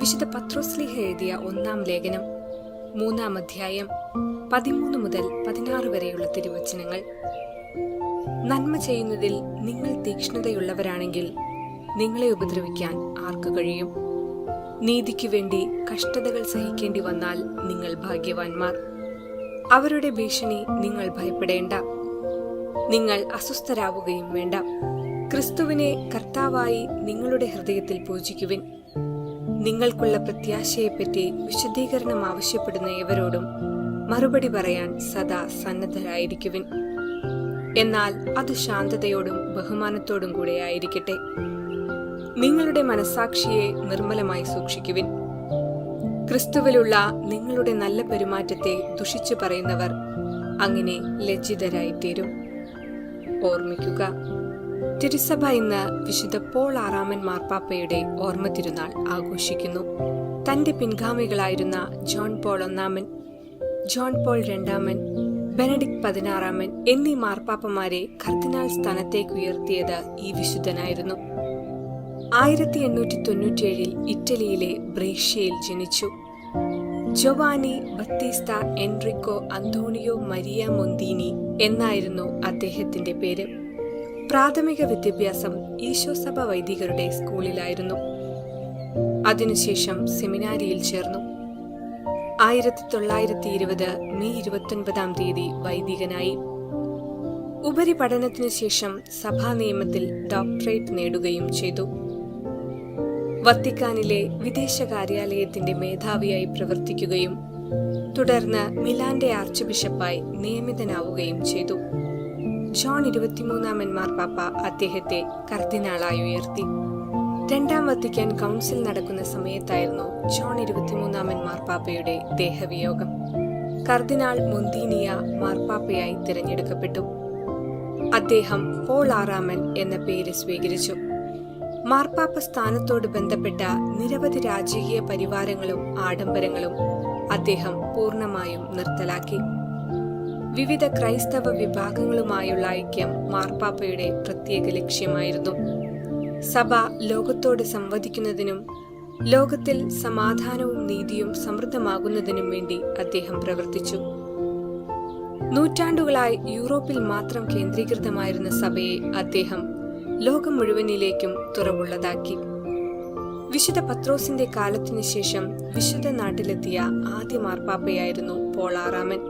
വിശുദ്ധ പത്രോസ്ലിഹ എഴുതിയ ഒന്നാം ലേഖനം മൂന്നാം അധ്യായം പതിമൂന്ന് മുതൽ പതിനാറ് വരെയുള്ള തിരുവചനങ്ങൾ. നന്മ ചെയ്യുന്നതിൽ നിങ്ങൾ തീക്ഷ്ണതയുള്ളവരാണെങ്കിൽ നിങ്ങളെ ഉപദ്രവിക്കാൻ ആർക്ക് കഴിയും? നീതിക്കു വേണ്ടി കഷ്ടതകൾ സഹിക്കേണ്ടി വന്നാൽ നിങ്ങൾ ഭാഗ്യവാന്മാർ. അവരുടെ ഭീഷണി നിങ്ങൾ ഭയപ്പെടേണ്ട. നിങ്ങൾ അസ്വസ്ഥരാവുകയും വേണ്ട. ക്രിസ്തുവിനെ കർത്താവായി നിങ്ങളുടെ ഹൃദയത്തിൽ പൂജിക്കുവിൻ. നിങ്ങൾക്കുള്ള പ്രത്യാശയെപ്പറ്റി വിശദീകരണം ആവശ്യപ്പെടുന്ന ഏവരോടും മറുപടി പറയാൻ സദാ സന്നദ്ധരായിരിക്കുവിൻ. എന്നാൽ അത് ശാന്തതയോടും ബഹുമാനത്തോടും കൂടെ ആയിരിക്കട്ടെ. നിങ്ങളുടെ മനസാക്ഷിയെ നിർമ്മലമായി സൂക്ഷിക്കുവിൻ. ക്രിസ്തുവിലുള്ള നിങ്ങളുടെ നല്ല പെരുമാറ്റത്തെ ദുഷിച്ചു പറയുന്നവർ അങ്ങനെ ലജ്ജിതരായിത്തീരും. ഓർമ്മിക്കുക തിരുസഭ ഇന്ന് വിശുദ്ധ പോൾ ആറാമൻ മാർപ്പാപ്പയുടെ ഓർമ്മ തിരുനാൾ ആഘോഷിക്കുന്നു. തന്റെ പിൻഗാമികളായിരുന്ന ജോൺ പോൾ ഒന്നാമൻ ജോൺ പോൾ രണ്ടാമൻ ബെനഡിക് പതിനാറാമൻ എന്നീ മാർപ്പാപ്പമാരെ കർദിനാൾ സ്ഥാനത്തേക്ക് ഉയർത്തിയത് ഈ വിശുദ്ധനായിരുന്നു. ആയിരത്തി എണ്ണൂറ്റി തൊണ്ണൂറ്റിയേഴിൽ ഇറ്റലിയിലെ ബ്രേഷ്യയിൽ ജനിച്ചു. Giovanni Battista Enrico Antonio Maria Montini എന്നായിരുന്നു അദ്ദേഹത്തിന്റെ പേര്. പ്രാഥമിക വിദ്യാഭ്യാസം ഈശോസഭ വൈദികരുടെ സ്കൂളിലായിരുന്നു. അതിനുശേഷം സെമിനാരിയിൽ ചേർന്നു. ആയിരത്തി തൊള്ളായിരത്തി ഇരുപത് മെയ് ഇരുപത്തൊൻപതാം തീയതി വൈദികനായി. ഉപരിപഠനത്തിനു ശേഷം സഭാ നിയമത്തിൽ ഡോക്ടറേറ്റ് നേടുകയും ചെയ്തു. വത്തിക്കാനിലെ വിദേശ കാര്യാലയത്തിന്റെ മേധാവിയായി പ്രവർത്തിക്കുകയും തുടർന്ന് മിലാന്റെ ആർച്ച് ബിഷപ്പായി നിയമിതനാവുകയും ചെയ്തു. ജോൺ ഇരുപത്തിമൂന്നാമൻ മാർപ്പാപ്പ അദ്ദേഹത്തെ കർദിനാളായി ഉയർത്തി. രണ്ടാം വത്തിക്കാൻ കൗൺസിൽ നടക്കുന്ന സമയത്തായിരുന്നു ജോൺ ഇരുപത്തിമൂന്നാമൻ മാർപ്പാപ്പയുടെ ദേഹവിയോഗം. കർദിനാൾ മൊന്തീനിയ മാർപ്പാപ്പയായി തിരഞ്ഞെടുക്കപ്പെട്ടു. അദ്ദേഹം പോൾ ആറാമൻ എന്ന പേര് സ്വീകരിച്ചു. മാർപ്പാപ്പ സ്ഥാനത്തോട് ബന്ധപ്പെട്ട നിരവധി രാജകീയ പരിവാരങ്ങളും ആഡംബരങ്ങളും അദ്ദേഹം പൂർണമായും നിർത്തലാക്കി. വിവിധ ക്രൈസ്തവ വിഭാഗങ്ങളുമായുള്ള ഐക്യം മാർപ്പാപ്പയുടെ പ്രത്യേക ലക്ഷ്യമായിരുന്നു. സഭ ലോകത്തോട് സംവദിക്കുന്നതിനും ലോകത്തിൽ സമാധാനവും നീതിയും സമൃദ്ധമാകുന്നതിനും വേണ്ടി അദ്ദേഹം പ്രവർത്തിച്ചു. നൂറ്റാണ്ടുകളായി യൂറോപ്പിൽ മാത്രം കേന്ദ്രീകൃതമായിരുന്ന സഭയെ അദ്ദേഹം ലോകം മുഴുവനിലേക്കും തുറവുള്ളതാക്കി. വിശുദ്ധ പത്രോസിന്റെ കാലത്തിനു ശേഷം വിശുദ്ധ നാട്ടിലെത്തിയ ആദ്യ മാർപ്പാപ്പയായിരുന്നു പോളാറാമൻ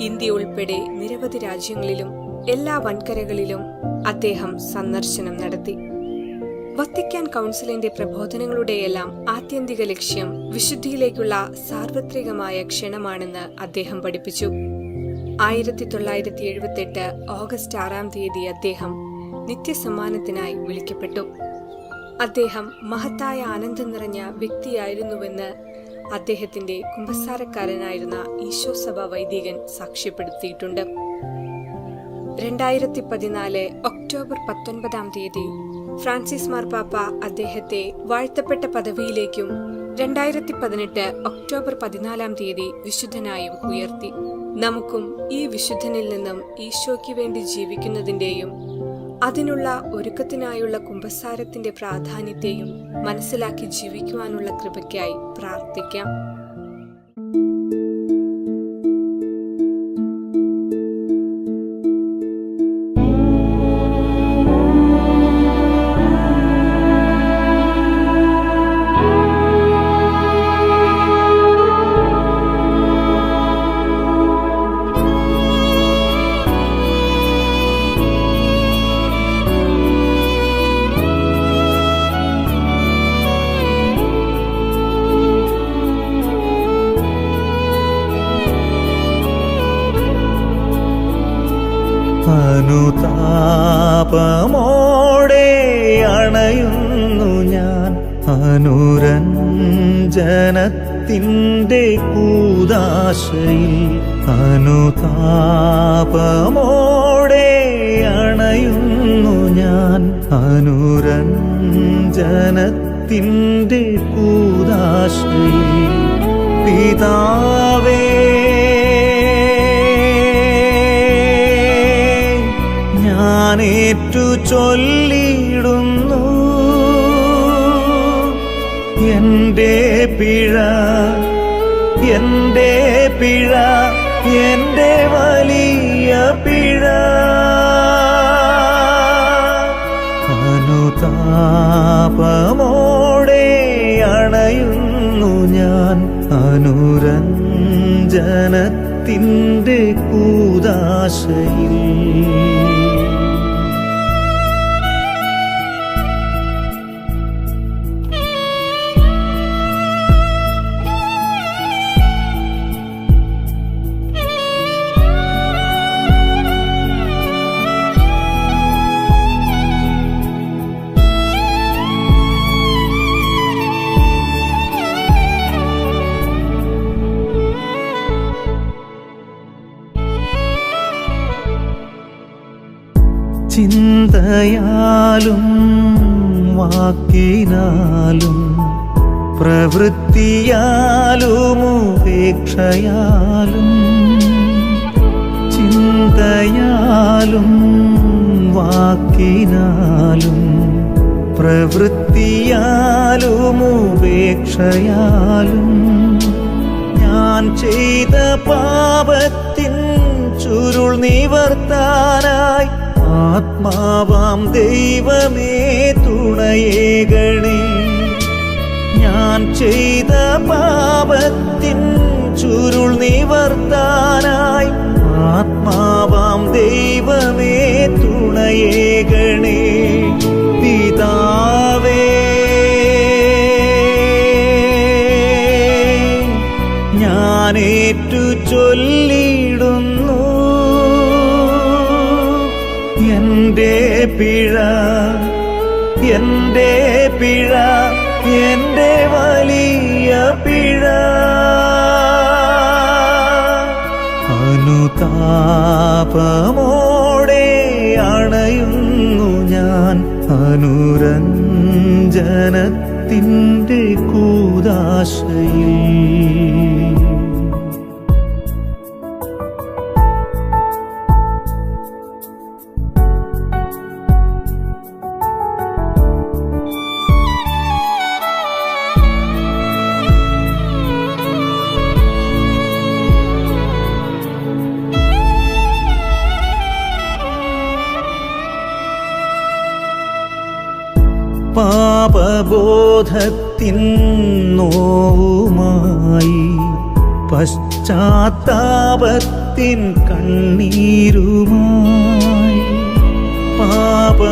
ഇന്ത്യ ഉൾപ്പെടെ നിരവധി രാജ്യങ്ങളിലും എല്ലാ വൻകരകളിലും അദ്ദേഹം സന്ദർശനം നടത്തി. വത്തിക്കാൻ കൗൺസിലിന്റെ പ്രബോധനങ്ങളുടെയെല്ലാം ആത്യന്തിക ലക്ഷ്യം വിശുദ്ധിയിലേക്കുള്ള സാർവത്രികമായ ക്ഷണമാണെന്ന് അദ്ദേഹം പഠിപ്പിച്ചു. ആയിരത്തി തൊള്ളായിരത്തി എഴുപത്തെട്ട് ഓഗസ്റ്റ് ആറാം തീയതി അദ്ദേഹം നിത്യസമ്മാനത്തിനായി വിളിക്കപ്പെട്ടു. അദ്ദേഹം മഹത്തായ ആനന്ദം നിറഞ്ഞ വ്യക്തിയായിരുന്നുവെന്ന് അദ്ദേഹത്തിന്റെ കുമ്പസാരക്കാരനായിരുന്ന ഈശോസഭ വൈദികൻ സാക്ഷ്യപ്പെടുത്തിയിട്ടുണ്ട്. രണ്ടായിരത്തി പതിനാല് ഒക്ടോബർ പത്തൊൻപതാം തീയതി ഫ്രാൻസിസ് മാർപ്പാപ്പ അദ്ദേഹത്തെ വാഴ്ത്തപ്പെട്ട പദവിയിലേക്കും രണ്ടായിരത്തി പതിനെട്ട് ഒക്ടോബർ പതിനാലാം തീയതി വിശുദ്ധനായും ഉയർത്തി. നമുക്കും ഈ വിശുദ്ധനിൽ നിന്നും ഈശോയ്ക്ക് വേണ്ടി ജീവിക്കുന്നതിന്റെയും അതിനുള്ള ഒരുക്കത്തിനായുള്ള കുംഭസാരത്തിന്റെ പ്രാധാന്യത്തെയും മനസ്സിലാക്കി ജീവിക്കുവാനുള്ള കൃപയ്ക്കായി പ്രാർത്ഥിക്കാം. അനുതാപമോടെ അണയുന്നു ഞാൻ. അനുരഞ്ജനത്തിന്റെ കൂതാശയിൽ അനുതാപമോടെ അണയുന്നു ഞാൻ. അനുരഞ്ജനത്തിന്റെ കൂതാശയിൽ പിതാവേ ഞാനേറ്റു ചൊല്ലിടുന്നു എന്റെ പിഴ എന്റെ പിഴ എന്റെ വലിയ പിഴ. അനുതാപമോടെ അണയുന്നു ഞാൻ അനുരഞ്ജനത്തിന്റെ കൂതാശയിൽ. ചിന്തയാലും വാക്കിനാലും പ്രവൃത്തിയാലും ഉപേക്ഷയാലും ചിന്തയാലും വാക്കിനാലും പ്രവൃത്തിയാലും ഉപേക്ഷയാലും ഞാൻ ചെയ്ത പാപത്തിൻ ചുരുൾ നിവർത്താനായി ആത്മാവാം ദൈവമേ തുണയേകണേ ഞാൻ ചെയ്ത പാപത്തിൻ ചുരുൾ നിവർത്താനായി ആത്മാവാം ദൈവമേ തുണയേകണേ പിതാവേ. ഞാനേറ്റു ചൊല്ലിടുന്നു എന്റെ പിഴ എന്റെ പിഴ എന്റെ വലിയ പിഴ. അനുതാപമോടെ അണയുന്നു ഞാൻ അനുരഞ്ജനത്തിന്റെ കൂതാശയിൽ. പാപബോധത്തിൻ നോവുമായി പശ്ചാത്താപത്തിൻ കണ്ണീരുമായി പാപബോധത്തിൻ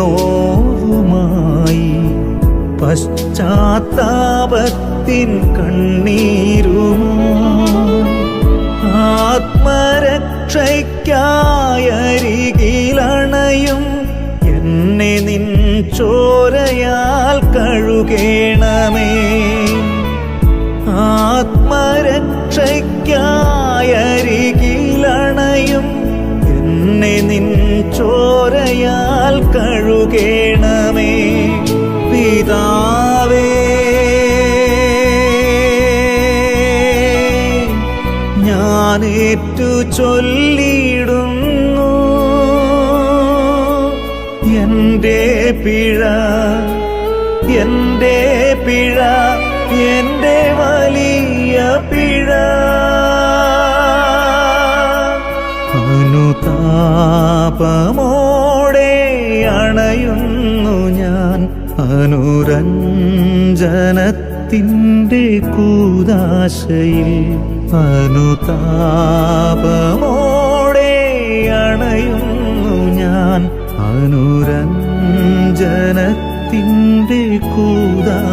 നോവുമായി പശ്ചാത്താപത്തിൻ കണ്ണീരുമായി ആത്മരക്ഷയ്ക്കായരികിലണയും ചോരയാൽ കഴുകേണമേ. ആത്മരക്ഷയ്ക്കായരികിലണയും എന്നെ നിൻ ചോരയാൽ കഴുകേണമേ. പിതാവേ. ഞാനേറ്റു ചൊല്ലിടുന്നു പിഴ എന്റെ പിഴ എന്റെ വലിയ പിഴ. അനുതാപമോടെ അണയുന്നു ഞാൻ അനുരഞ്ജനത്തിന്റെ കൂതാശയിൽ. അനുതാപമോടെ അണയുന്നു ഞാൻ അനുരഞ്ജനത്തിന്റെ കൂതാശയിൽ.